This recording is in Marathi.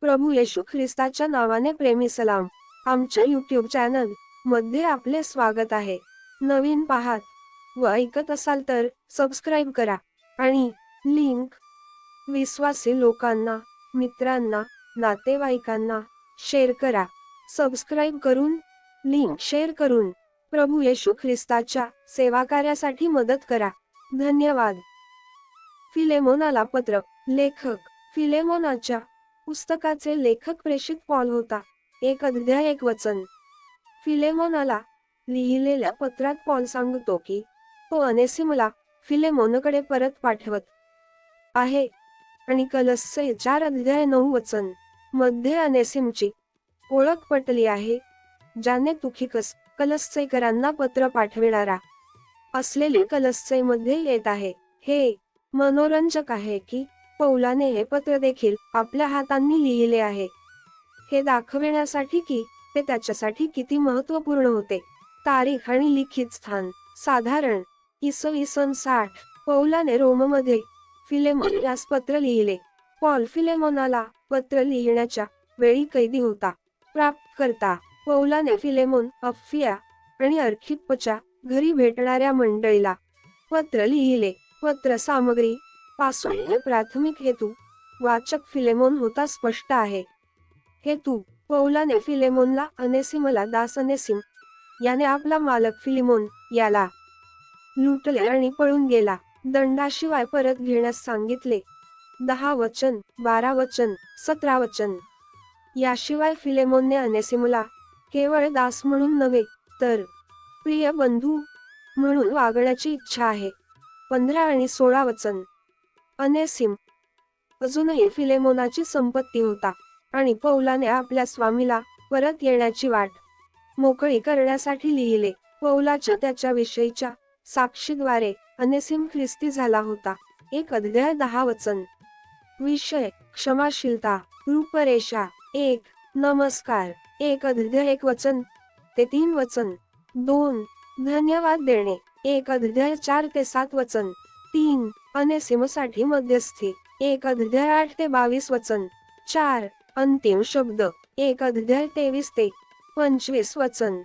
प्रभू येशू ख्रिस्ताच्या नावाने प्रेमी सलाम. आमच्या युट्यूब चॅनलमध्ये आपले स्वागत आहे. नवीन पाहात व ऐकत असाल तर सबस्क्राईब करा आणि लिंक विश्वासी लोकांना मित्रांना नातेवाईकांना शेअर करा. सबस्क्राईब करून लिंक शेअर करून प्रभू येशू ख्रिस्ताच्या सेवा कार्यासाठी मदत करा. धन्यवाद. फिलेमोनाला पत्र लेखक फिलेमोनाच्या पुस्तकाचे लेखक प्रेषित पॉल होता. एक अध्याय एक वचन. फिलेमोनाला लिहिलेल्या पत्रात पॉल सांगतो की तो अनेसिमला फिलेमोनकडे परत पाठवत आहे. आणि कलसचे चार अध्याय नऊ वचन. मध्ये अनेसिमची ओळख पटली आहे ज्याने तुखिकस कलस्सेकरांना पत्र पाठविणारा असलेले कलसचे मध्ये येत आहे. हे मनोरंजक आहे की पौलाने हे पत्र देखील आपल्या हातांनी लिहिले आहे. हे दाखविण्यासाठी की ते त्याच्यासाठी किती महत्त्वपूर्ण होते. तारीख आणि लिखित स्थान. साधारण इसवी सन साठ पौलाने रोममध्ये फिलेमॉन यास पत्र लिहिले. पॉल फिलेमोनाला पत्र लिहिण्याच्या वेळी कैदी होता. प्राप्तकर्ता पौलाने फिलेमोन अफिया आणि अर्खिप्पच्या घरी भेटणाऱ्या मंडळीला पत्र लिहिले. पत्र सामग्री पासून प्राथमिक हेतू वाचक फिलेमोन होता स्पष्ट आहे. हेतू पौलाने फिलेमोनला अनेसिमला दास अनेसिम याने आपला मालक फिलिमोन याला लुटले आणि पळून गेला. दंडाशिवाय परत घेण्यास सांगितले. दहा वचन बारा वचन सतरा वचन. याशिवाय फिलेमोनने अनेसिमला केवळ दास म्हणून नव्हे तर प्रिय बंधू म्हणून वागण्याची इच्छा आहे. पंधरा आणि सोळा वचन. अनेसिम अजूनही फिलेमोनाची संपत्ती होता आणि पौलाने आपल्या स्वामीला परत येण्याची वाट मोकळी करण्यासाठी लिहिले. पौलाच्या त्याच्या विषयीच्या साक्षीद्वारे अनेसिम ख्रिस्ती झाला होता. एक अध्याय दहा वचन. विषय क्षमाशीलता रूपरेषा. एक नमस्कार. एक अध्याय एक वचन. ते तीन वचन. दोन धन्यवाद देणे. एक अध्याय चार ते सात वचन. तीन अनेसिमसाठी मध्यस्थी एक अध्याय आठ ते बावीस वचन. चार अंतिम शब्द एक अध्याय तेवीस ते पंचवीस वचन.